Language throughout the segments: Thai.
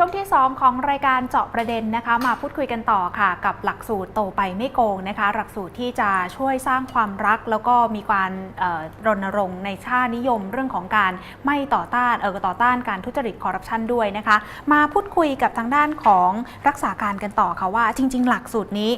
ช่วงที่ 2 ของรายการเจาะประเด็นนะคะ มาพูดคุยกันต่อค่ะ กับหลักสูตรโตไปไม่โกงนะคะ หลักสูตรที่จะช่วยสร้างความรัก แล้วก็มีการรณรงค์ในชาตินิยม เรื่องของการไม่ต่อต้านเออต่อต้านการทุจริตคอร์รัปชันด้วยนะคะ มาพูดคุยกับทางด้านของรักษาการกันต่อค่ะว่า จริง ๆ หลักสูตรนี้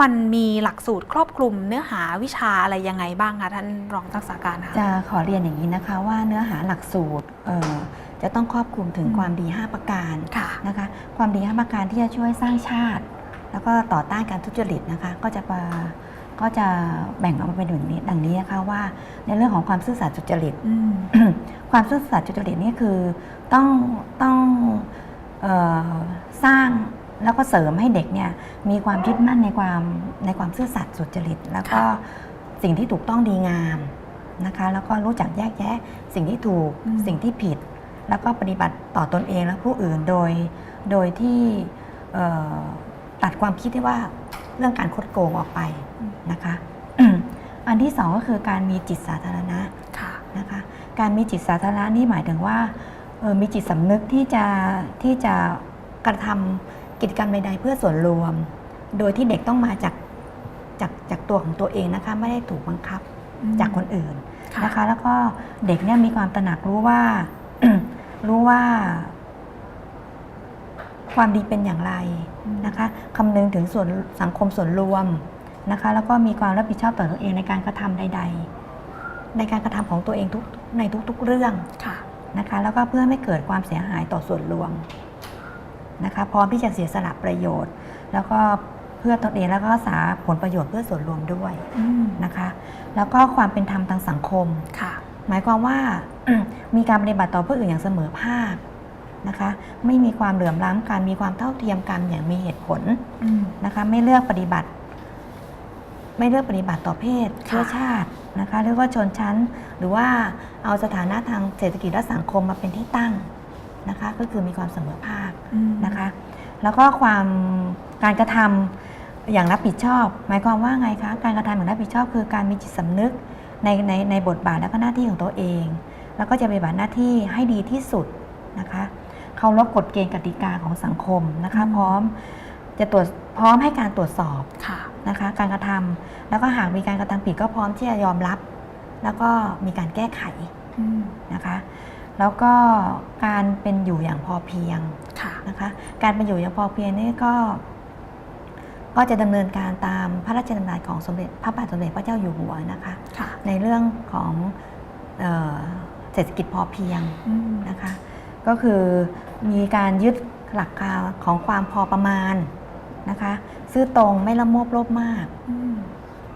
มันมีหลักสูตรครอบคลุมเนื้อหาวิชาอะไรยังไงบ้างคะท่านรองรักษาการคะจะขอเรียนอย่างนี้นะคะว่าเนื้อหาหลักสูตรเออ จะต้องครอบคลุมถึงอืมความดี 5 ประการค่ะนะคะความดี 5 ประการที่จะช่วยสร้างชาติ แล้วก็ต่อต้านการทุจริตนะคะก็จะมาก็จะแบ่งออกมาเป็นดังนี้ดังนี้นะคะว่าในเรื่องของความซื่อสัตย์สุจริตอืมความซื่อสัตย์สุจริตนี่คือต้องต้องเออสร้างแล้วก็เสริมให้เด็กเนี่ยมีความยึดมั่นในความในความซื่อสัตย์สุจริต แล้วก็ค่ะสิ่งที่ถูกต้องดีงามนะคะ แล้วก็รู้จักแยกแยะสิ่งที่ถูกอืมสิ่งที่ผิด แล้วก็ปฏิบัติต่อตนเองและผู้อื่นโดย โดยที่เอ่อตัดความคิดที่ว่าเรื่องการคดโกงออกไปนะคะ อันที่สองก็คือการมีจิตสาธารณะค่ะนะคะ การมีจิตสาธารณะนี่หมายถึงว่าเออมีจิตสำนึกที่จะที่จะกระทำกิจกรรมใดๆเพื่อส่วนรวม โดยที่เด็กต้องมาจากจากจากตัวของตัวเองนะคะไม่ได้ถูกบังคับจากคนอื่นนะคะ แล้วก็เด็กเนี่ยมีความตระหนักรู้ว่า รู้ว่า ความดีเป็นอย่างไรนะคะคำนึงถึงส่วนสังคมส่วนรวมนะคะ แล้วก็มีความรับผิดชอบต่อตัวเองในการกระทำใด ๆ ในการกระทำของตัวเองทุกในทุก ๆ เรื่องค่ะนะคะ แล้วก็เพื่อไม่เกิดความเสียหายต่อส่วนรวมนะคะ พร้อมที่จะเสียสละประโยชน์ แล้วก็เพื่อตนเองแล้วก็รักษาผลประโยชน์เพื่อส่วนรวมด้วยนะคะ แล้วก็ความเป็นธรรมทางสังคมค่ะ หมายความว่ามีการปฏิบัติต่อผู้อื่นอย่างเสมอภาคนะคะไม่มีความเหลื่อมล้ำกันมีความเท่าเทียมกันอย่างมีเหตุผลอืมนะคะไม่เลือกปฏิบัติ ไม่เลือกปฏิบัติต่อเพศค่ะเชื้อชาตินะคะหรือว่าชนชั้น หรือว่าเอาสถานะทางเศรษฐกิจและสังคมมาเป็นที่ตั้งนะคะก็คือมีความเสมอภาคอืมนะคะแล้วก็ความการกระทำอย่างรับผิดชอบ หมายความว่าไงคะการกระทำอย่างรับผิดชอบ คือการมีจิตสำนึก ในในในบทบาทและก็หน้าที่ของตัวเอง แล้วก็จะปฏิบัติหน้าที่ให้ดีที่สุดนะคะเคารพกฎเกณฑ์กติกาของสังคมนะคะอืมพร้อมจะตรวจพร้อมให้การตรวจสอบค่ะนะคะ การกระทำแล้วก็หากมีการกระทำผิดก็พร้อมที่จะยอมรับ แล้วก็มีการแก้ไขอืมนะคะ แล้วก็การเป็นอยู่อย่างพอเพียงค่ะนะคะ การเป็นอยู่อย่างพอเพียงนี่ก็ ก็จะดำเนินการตามพระราชดำรัสของสมเด็จพระบาทสมเด็จพระเจ้าอยู่หัวนะคะค่ะในเรื่องของเออเศรษฐกิจพอเพียงอืมนะคะ ก็คือมีการยึดหลักการของความพอประมาณนะคะ ซื่อตรงไม่ละโมบโลภมากอืม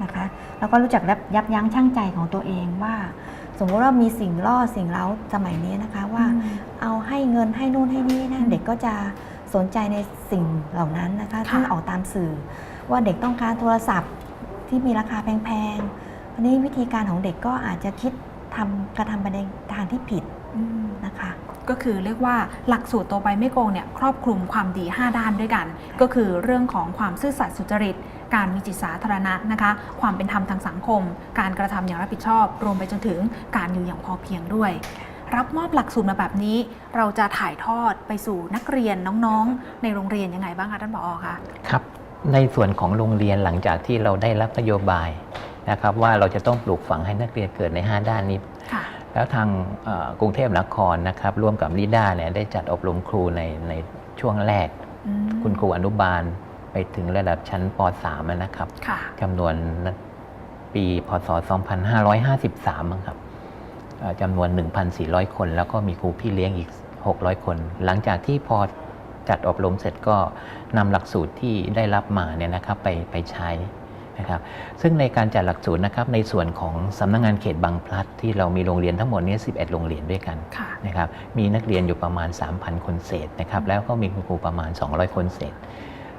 นะคะ แล้วก็รู้จักยับยับยั้งชั่งใจของตัวเองว่า สมมติว่ามีสิ่งล่อสิ่งเล้าสมัยนี้นะคะว่า เอาให้เงินให้นู่นให้นี่นะอืมเด็กก็จะ สนใจในสิ่งเหล่านั้นนะคะค่ะที่ออกตามสื่อ ว่าเด็กต้องการโทรศัพท์ที่มีราคาแพงๆอันนี้วิธีการของเด็กก็อาจจะคิดทำกระทำไปในทางที่ผิดอืมนะคะก็คือเรียกว่าหลักสูตรโตไปไม่โกงเนี่ยครอบคลุมความดี 5 ด้านด้วยกัน ก็คือเรื่องของความซื่อสัตย์สุจริต การมีจิตสาธารณะนะคะความเป็นธรรมทางสังคม การกระทำอย่างรับผิดชอบ รวมไปจนถึงการอยู่อย่างพอเพียงด้วย รับมอบหลักสูตรมาแบบนี้ เราจะถ่ายทอดไปสู่นักเรียนน้องๆ ในโรงเรียนยังไงบ้างคะท่านผอคะครับ ในส่วนของโรงเรียนหลังจากที่เราได้รับนโยบายนะครับว่าเราจะต้องปลูกฝังให้นักเรียนเกิดใน 5 ด้านนี้ค่ะแล้วทางเอ่อกรุงเทพมหานครนะครับร่วมกับลิด้าเนี่ยได้จัดอบรมครูในในช่วงแรกอืมคุณครูอนุบาลไปถึงระดับชั้นป .3 นะครับค่ะจำนวนปีพศ 2553มั้งครับเอ่อ จำนวน 1,400 คน แล้วก็มีครูพี่เลี้ยงอีก 600 คน หลังจากที่พอจัดอบรมเสร็จก็นำหลักสูตรที่ได้รับมาเนี่ยนะครับไปไปใช้นะครับซึ่งในการจัดหลักสูตรนะครับในส่วนของสำนักงงานเขตบางพลัดที่เรามีโรงเรียนทั้งหมดเนี้ 11 โรงเรียนด้วยกันค่ะนะครับมีนักเรียนอยู่ประมาณ 3,000 คนเศษนะครับแล้วก็มีคุณครูประมาณ 200 คนเศษ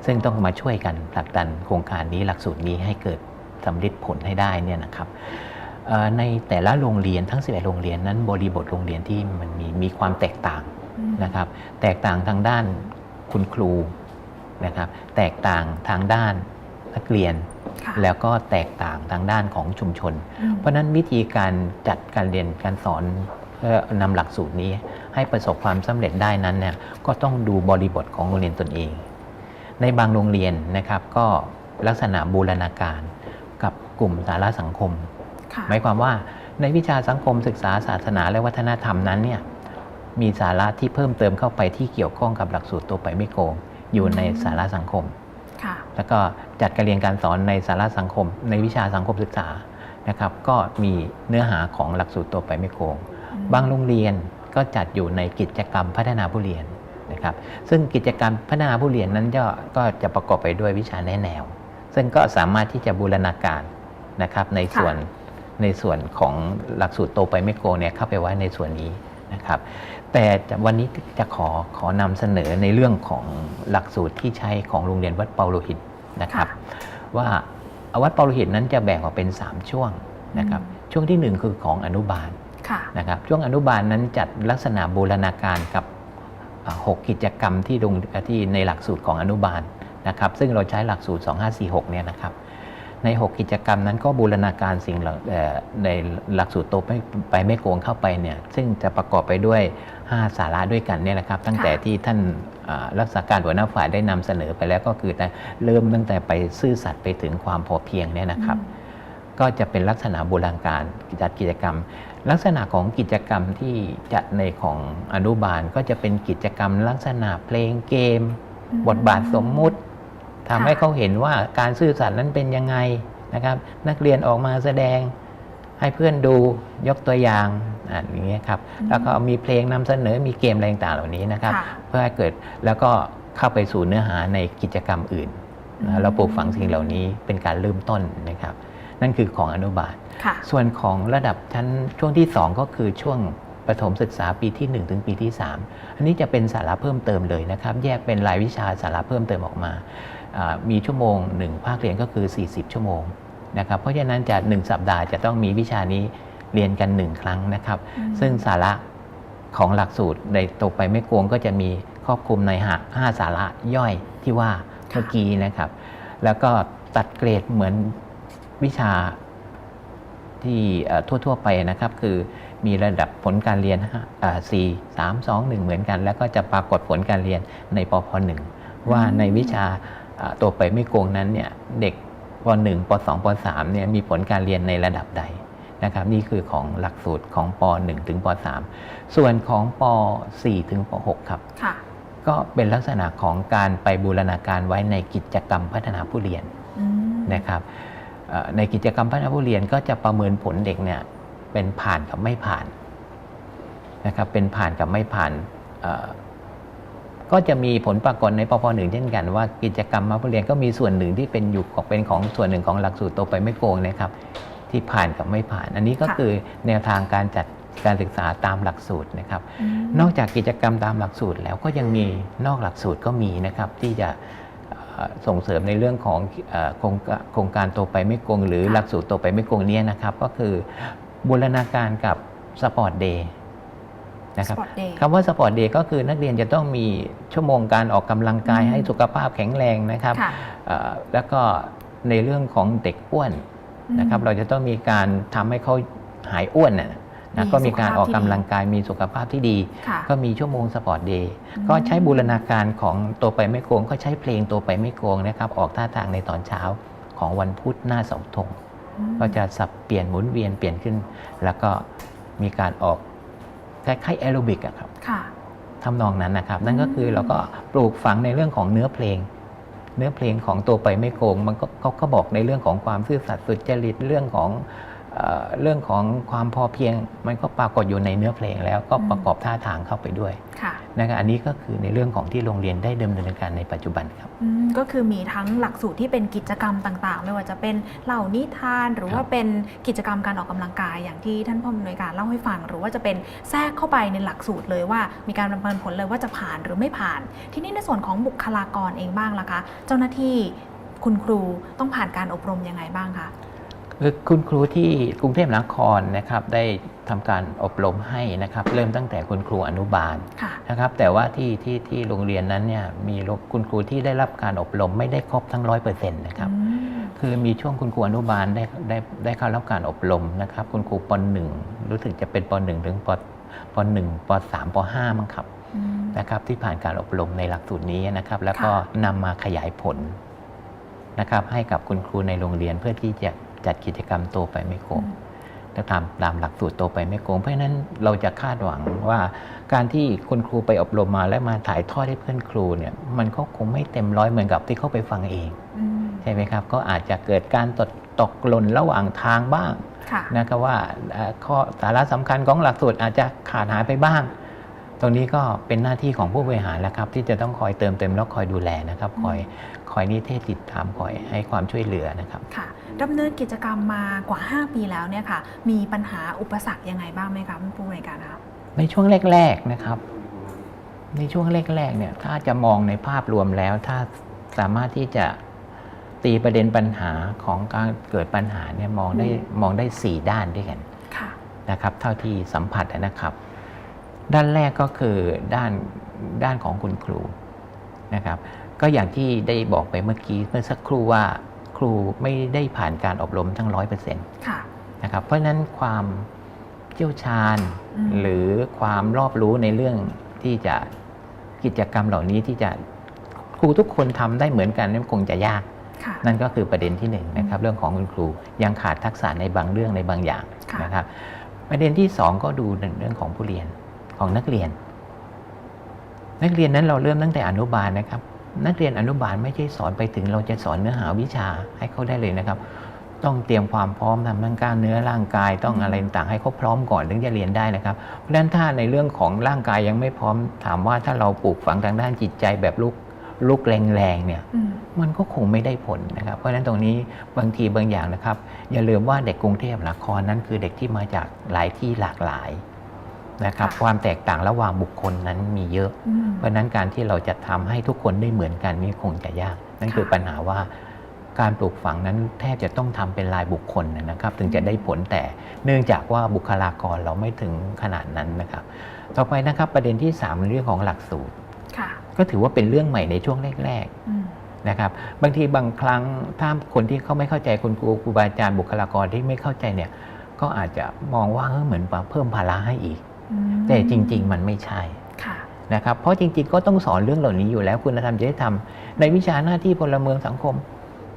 ซึ่งต้องมาช่วยกันผลักดันโครงการนี้หลักสูตรนี้ให้เกิดสำเร็จผลให้ได้เนี่ยนะครับเอ่อ ในแต่ละโรงเรียนทั้ง 11 โรงเรียนนั้นบริบทโรงเรียนที่มันมีมีความแตกต่างอืมนะครับ แตกต่างทางด้านคุณครูนะครับ แตกต่างทางด้านนักเรียนค่ะแล้วก็แตกต่างทางด้านของชุมชนอืมเพราะฉะนั้นวิธีการจัดการเรียนการสอนเอ่อนำหลักสูตรนี้ให้ประสบความสำเร็จได้นั้นเนี่ยก็ต้องดูบริบทของโรงเรียนตนเอง ในบางโรงเรียนนะครับก็ลักษณะบูรณาการกับกลุ่มสาระสังคมค่ะ หมายความว่าในวิชาสังคมศึกษาศาสนาและวัฒนธรรมนั้นเนี่ยมีสาระที่เพิ่มเติมเข้าไปที่เกี่ยวข้องกับหลักสูตรตัวไปไม่โกงอยู่ในสาระสังคมค่ะแล้วก็จัดการเรียนการสอนในสาระสังคม ในวิชาสังคมศึกษานะครับก็มีเนื้อหาของหลักสูตรตัวไปไม่โกงบางโรงเรียนก็จัดอยู่ในกิจกรรมพัฒนาผู้เรียนนะครับซึ่งกิจกรรมพัฒนาผู้เรียนนั้นก็ก็จะประกอบไปด้วยวิชาแนะแนว ซึ่งก็สามารถที่จะบูรณาการนะครับในส่วน ในส่วนของหลักสูตรโตไปไม่โกงเนี่ยเข้าไปไว้ในส่วนนี้นะครับแต่วันนี้จะขอขอนำเสนอในเรื่องของหลักสูตรที่ใช้ของโรงเรียนวัดเปาโลหิตนะครับ ว่าวัดเปาโลหิตนั้นจะแบ่งออกเป็น 3 ช่วงนะครับช่วงที่ 1 คือของอนุบาลค่ะนะครับช่วงอนุบาลนั้นจัดลักษณะบูรณาการกับอ่าหกกิจกรรมที่โรงที่ในหลักสูตรของอนุบาลนะครับซึ่งเราใช้หลักสูตร 2546เนี่ยนะครับ ใน 6 กิจกรรมนั้นก็บูรณาการสิ่งเหล่าเอ่อในหลักสูตรโตไปไปไม่โกงเข้าไปเนี่ยซึ่งจะประกอบไปด้วย 5 สาระด้วยกันเนี่ยนะครับตั้งแต่ที่ท่านอ่ารักษาการหัวหน้าฝ่ายได้นำเสนอไปแล้วก็คือเริ่มตั้งแต่ไปซื่อสัตย์ไปถึงความพอเพียงเนี่ยนะครับ ก็จะเป็นลักษณะโบราณการจัดกิจกรรม ลักษณะของกิจกรรมที่จัดในของอนุบาลก็จะเป็นกิจกรรมลักษณะเพลงเกมอืมบทบาทสมมุติ ทำค่ะให้เขาเห็นว่าการซื่อสัตย์นั้นเป็นยังไงนะครับ นักเรียนออกมาแสดงให้เพื่อนดูยกตัวอย่างอะอย่างเงี้ยครับแล้วก็มีเพลงนำเสนอมีเกมอะไรต่างๆเหล่านี้นะครับค่ะเพื่อให้เกิดแล้วก็เข้าไปสู่เนื้อหาในกิจกรรมอื่นอืมนะเราปลูกฝังสิ่งเหล่านี้เป็นการเริ่มต้นนะครับ นั่นคือของอนุบาลค่ะส่วนของระดับชั้นช่วงที่ 2 ก็คือช่วงประถมศึกษาปีที่ 1 ถึงปีที่ 3 อันนี้จะเป็นสาระเพิ่มเติมเลยนะครับ แยกเป็นรายวิชาสาระเพิ่มเติมออกมาอ่า มีชั่วโมง1ภาคเรียนก็คือ 40 ชั่วโมงนะครับเพราะฉะนั้นจะ 1 สัปดาห์จะต้องมีวิชานี้เรียนกัน 1 ครั้งนะครับอืมซึ่งสาระของหลักสูตรในโตไปไม่โกงก็จะมีครอบคลุมในหัก5สาระย่อยที่ว่าเมื่อกี้นะครับ แล้วก็ตัดเกรดเหมือนวิชาที่เอ่อทั่ว ๆ ไปนะครับ คือมีระดับผลการเรียนสี่สามสองหนึ่งเหมือนกัน แล้วก็จะปรากฏผลการเรียนในปพหนึ่งว่าในวิชาเอ่อ ตัวไปไม่โกงนั้นเนี่ยเด็กปหนึ่งปสองปสามเนี่ยมีผลการเรียนในระดับใดนะครับนี่คือของหลักสูตรของปหนึ่งถึงปสามส่วนของปสี่ถึงปหกครับค่ะก็เป็นลักษณะของการไปบูรณาการไว้ในกิจกรรมพัฒนาผู้เรียนอืมนะครับเอ่อในกิจกรรมพัฒนาผู้เรียนก็จะประเมินผลเด็กเนี่ยเป็นผ่านกับไม่ผ่านนะครับเป็นผ่านกับไม่ผ่านเอ่อ ก็จะมีผลปรากฏในปพหนึ่งเช่นกันว่ากิจกรรมมาผู้เรียนก็มีส่วนหนึ่งที่เป็นอยู่ของเป็นของส่วนหนึ่งของหลักสูตรโตไปไม่โกงนะครับที่ผ่านกับไม่ผ่าน อันนี้ก็ค่ะคือแนวทางการจัดการศึกษาตามหลักสูตรนะครับอืมนอกจากกิจกรรมตามหลักสูตรแล้วก็ยังมีนอกหลักสูตรก็มีนะครับที่จะเอ่อส่งเสริมในเรื่องของเอ่อโครงการโครงการโตไปไม่โกง หรือค่ะหลักสูตรโตไปไม่โกงเนี้นะครับ ก็คือบูรณาการกับสปอร์ตเดย์ นะครับ Sport Day คำว่าสปอร์ตเดย์ก็คือนักเรียนจะต้องมีชั่วโมงการออกกำลังกายอืมให้สุขภาพแข็งแรงนะครับค่ะเอ่อแล้วก็ในเรื่องของเด็กอ้วนนะครับอืมเราจะต้องมีการทำให้เขาหายอ้วนนะนะมีก็มีการสุขภาพออกที่กำดีลังกายมีสุขภาพที่ดีค่ะก็มีชั่วโมงสปอร์ตเดย์อืมก็ใช้บูรณาการของตัวไปไม่โกง ก็ใช้เพลงตัวไปไม่โกงนะครับออกท่าทางในตอนเช้าของวันพุธหน้าเสาธงอืมก็จะสับเปลี่ยนหมุนเวียนเปลี่ยนขึ้น แล้วก็มีการออก คล้ายๆแอโรบิกอะครับค่ะทำนองนั้นนะครับ นั่นก็คืออืมเราก็ปลูกฝังในเรื่องของเนื้อเพลง เนื้อเพลงของตัวไปไม่โกง มันก็เขาก็บอกในเรื่องของความซื่อสัตย์สุจริตเรื่องของ เอ่อเรื่องของความพอเพียงมันก็ปรากฏอยู่ในเนื้อเพลงแล้วก็ประกอบท่าทางเข้าไปด้วยค่ะนะครับอันนี้ก็คือในเรื่องของที่โรงเรียนได้ดำเนินการในปัจจุบันครับอืมก็คือมีทั้งหลักสูตรที่เป็นกิจกรรมต่างๆ ไม่ว่าจะเป็นเหล่านิทาน หรือว่าเป็นกิจกรรมการออกกำลังกายอย่างที่ท่านผู้อำนวยการเล่าให้ฟัง หรือว่าจะเป็นแทรกเข้าไปในหลักสูตรเลยว่า มีการประเมินผลเลยว่าจะผ่านหรือไม่ผ่าน ทีนี้ในส่วนของบุคลากรเองบ้างล่ะคะ เจ้าหน้าที่คุณครูต้องผ่านการอบรมยังไงบ้างคะ คือคุณครูที่กรุงเทพมหานครนะครับได้ทำการอบรมให้นะครับ เริ่มตั้งแต่คุณครูอนุบาลค่ะนะครับ แต่ว่าที่ที่ที่โรงเรียนนั้นเนี่ยมีคุณครูที่ได้รับการอบรมไม่ได้ครบทั้งร้อยเปอร์เซ็นต์นะครับอืมคือมีช่วงคุณครูอนุบาลได้ได้ได้เข้ารับการอบรมนะครับ คุณครูปหนึ่งรู้สึกจะเป็นปหนึ่งถึงปปป .1 ป .3 ป .5 มั้งครับอืมนะครับที่ผ่านการอบรมในหลักสูตรนี้นะครับ แล้วก็ค่ะนำมาขยายผลนะครับ ให้กับคุณครูในโรงเรียนเพื่อที่จะ จัดกิจกรรมโตไปไม่โกงตามตามหลักสูตรโตไปไม่โกง เพราะฉะนั้นเราจะคาดหวังว่าการที่คุณครูไปอบรมมาและมาถ่ายทอดให้เพื่อนครูเนี่ยมันก็คงไม่เต็มร้อยเหมือนกับที่เขาไปฟังเองอืมใช่ไหมครับ ก็อาจจะเกิดการตกตกหล่นระหว่างทางบ้างค่ะนะครับว่าเอ่อข้อสาระสำคัญของหลักสูตรอาจจะขาดหายไปบ้าง ตรงนี้ก็เป็นหน้าที่ของผู้บริหารแล้วครับ ที่จะต้องคอยเติมเต็มแล้วคอยดูแลนะครับคอยคอยนิเทศติดตามคอยให้ความช่วยเหลือนะครับค่ะดำเนินกิจกรรมมากว่า 5 ปีแล้วเนี่ยค่ะมีปัญหาอุปสรรคยังไงบ้างไหมคะผู้บริการคะในช่วงแรกๆนะครับ ในช่วงแรกๆเนี่ยถ้าจะมองในภาพรวมแล้ว ถ้าสามารถที่จะตีประเด็นปัญหาของการเกิดปัญหาเนี่ยมองได้มองได้สี่ด้านด้วยกันค่ะนะครับ เท่าที่สัมผัสนะครับ ด้านแรกก็คือด้านด้านของคุณครูนะครับ ก็อย่างที่ได้บอกไปเมื่อกี้เมื่อสักครู่ว่าครูไม่ได้ผ่านการอบรมทั้งร้อยเปอร์เซ็นต์ค่ะนะครับ เพราะฉะนั้นความเชี่ยวชาญอืมหรือความรอบรู้ในเรื่องที่จะกิจกรรมเหล่านี้ที่จะครูทุกคนทำได้เหมือนกันนั่นคงจะยากค่ะนั่นก็คือประเด็นที่หนึ่งนะครับเรื่องของคุณครูยังขาดทักษะในบางเรื่องในบางอย่างค่ะนะครับ ประเด็นที่สองก็ดูในเรื่องของผู้เรียน ของนักเรียน นักเรียนนั้นเราเริ่มตั้งแต่อนุบาลนะครับ นักเรียนอนุบาลไม่ใช่สอนไปถึงเราจะสอนเนื้อหาวิชาให้เขาได้เลยนะครับ ต้องเตรียมความพร้อมทำทั้งกล้ารเนื้อร่างกายต้องอะไรต่างๆให้เขาพร้อมก่อนถึงจะเรียนได้นะครับ เพราะฉะนั้นถ้าในเรื่องของร่างกายยังไม่พร้อมถามว่าถ้าเราปลูกฝังทางด้านจิตใจแบบลุกลุกแรงๆเนี่ยอืมมันก็คงไม่ได้ผลนะครับ เพราะฉะนั้นตรงนี้บางทีบางอย่างนะครับ อย่าลืมว่าเด็กกรุงเทพนครนั้นคือเด็กที่มาจากหลายที่หลากหลาย นะครับค่ะความแตกต่างระหว่างบุคคลนั้นมีเยอะอืมเพราะฉะนั้นการที่เราจะทำให้ทุกคนได้เหมือนกันนี่คงจะยาก นั่นคือค่ะปัญหาว่าการปลูกฝังนั้นแทบจะต้องทำเป็นรายบุคคลนะครับ ถึงจะได้ผลแต่เนื่องจากว่าบุคลากรเราไม่ถึงขนาดนั้นนะครับ ต่อไปนะครับประเด็นที่3ในเรื่องของหลักสูตรค่ะก็ถือว่าเป็นเรื่องใหม่ในช่วงแรกๆอืมนะครับ บางทีบางครั้งถ้าคนที่เขาไม่เข้าใจคุณครูครูบาอาจารย์บุคลากรที่ไม่เข้าใจเนี่ยก็อาจจะมองว่าเออเหมือนเพิ่มภาระให้อีกอืม แต่จริง ๆ มันไม่ใช่ค่ะนะครับเพราะจริง ๆ ก็ต้องสอนเรื่องเหล่านี้อยู่แล้วคุณธรรมจริยธรรม ในวิชาหน้าที่พลเมืองสังคม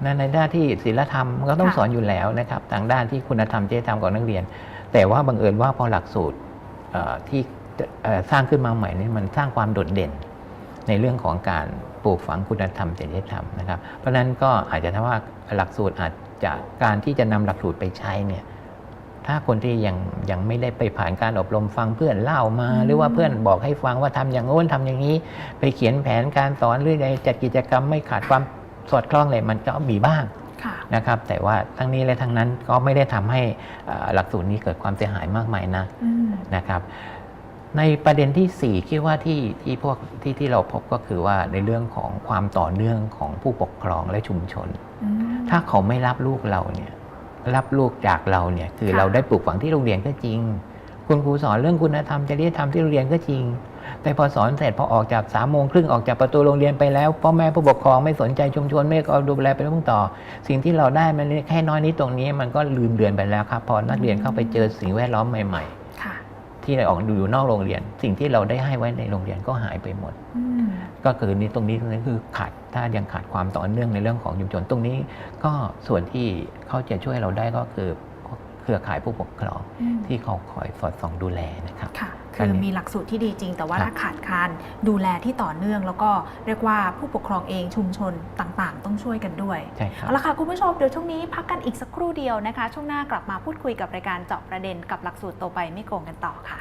นะในหน้าที่ศีลธรรมมันก็ต้องค่ะสอนอยู่แล้วนะครับทางด้านที่คุณธรรมจริยธรรมของนักเรียน แต่ว่าบังเอิญว่าพอหลักสูตรเอ่อที่เอ่อสร้างขึ้นมาใหม่นี่มันสร้างความโดดเด่น ในเรื่องของการปลูกฝังคุณธรรมจริยธรรมนะครับ เพราะฉะนั้นก็อาจจะทำว่าหลักสูตรอาจจะการที่จะนำหลักสูตรไปใช้เนี่ย ถ้าคนที่ยังยังไม่ได้ไปผ่านการอบรมฟังเพื่อนเล่ามาอืมหรือว่าเพื่อนบอกให้ฟังว่าทำอย่างโน้นทำอย่างนี้ ไปเขียนแผนการสอนหรือในจัดกิจกรรมไม่ขาดความสอดคล้องเลยมันก็มีบ้างค่ะนะครับ แต่ว่าทั้งนี้และทั้งนั้นก็ไม่ได้ทำให้เอ่อหลักสูตรนี้เกิดความเสียหายมากมายนะอืมนะครับ ในประเด็นที่ 4 คิดว่าที่ที่พวกที่ที่เราพบก็คือว่าในเรื่องของความต่อเนื่องของผู้ปกครองและชุมชนอืมถ้าเขาไม่รับลูกเราเนี่ย รับลูกจากเราเนี่ยคือค่ะเราได้ปลูกฝังที่โรงเรียนก็จริง คุณครูสอนเรื่องคุณธรรมจริยธรรมที่โรงเรียนก็จริง แต่พอสอนเสร็จพอออกจากสามโมงครึ่งออกจากประตูโรงเรียนไปแล้วพ่อแม่ผู้ปกครองไม่สนใจชุมชนไม่เอาดูแลไปเรื่องต่อ สิ่งที่เราได้มันแค่น้อยนิดตรงนี้มันก็ลืมเลือนไปแล้วครับพอนักเรียนเข้าไปเจอสิ่งแวดล้อมใหม่ๆค่ะ ที่เราออกอยู่นอกโรงเรียน สิ่งที่เราได้ให้ไว้ในโรงเรียนก็หายไปหมดอืมก็คือนี่ตรงนี้ตรงนี้คือขาดถ้ายังขาดความต่อเนื่องในเรื่องของชุมชนตรงนี้ ก็ส่วนที่เขาจะช่วยเราได้ก็คือ เครือข่ายผู้ปกครองอืมที่เขาคอยสอดส่องดูแลนะครับค่ะอัคืนอนี้มีหลักสูตรที่ดีจริง แต่ว่าครับถ้าขาดการดูแลที่ต่อเนื่อง แล้วก็เรียกว่าผู้ปกครองเองชุมชนต่างๆ ต้องช่วยกันด้วยใช่ครับเอาละค่ะคุณผู้ชมเดี๋ยวช่วงนี้พักกันอีกสักครู่เดียวนะคะ ช่วงหน้ากลับมาพูดคุยกับรายการเจาะประเด็นกับหลักสูตรโตไปไม่โกงกันต่อค่ะ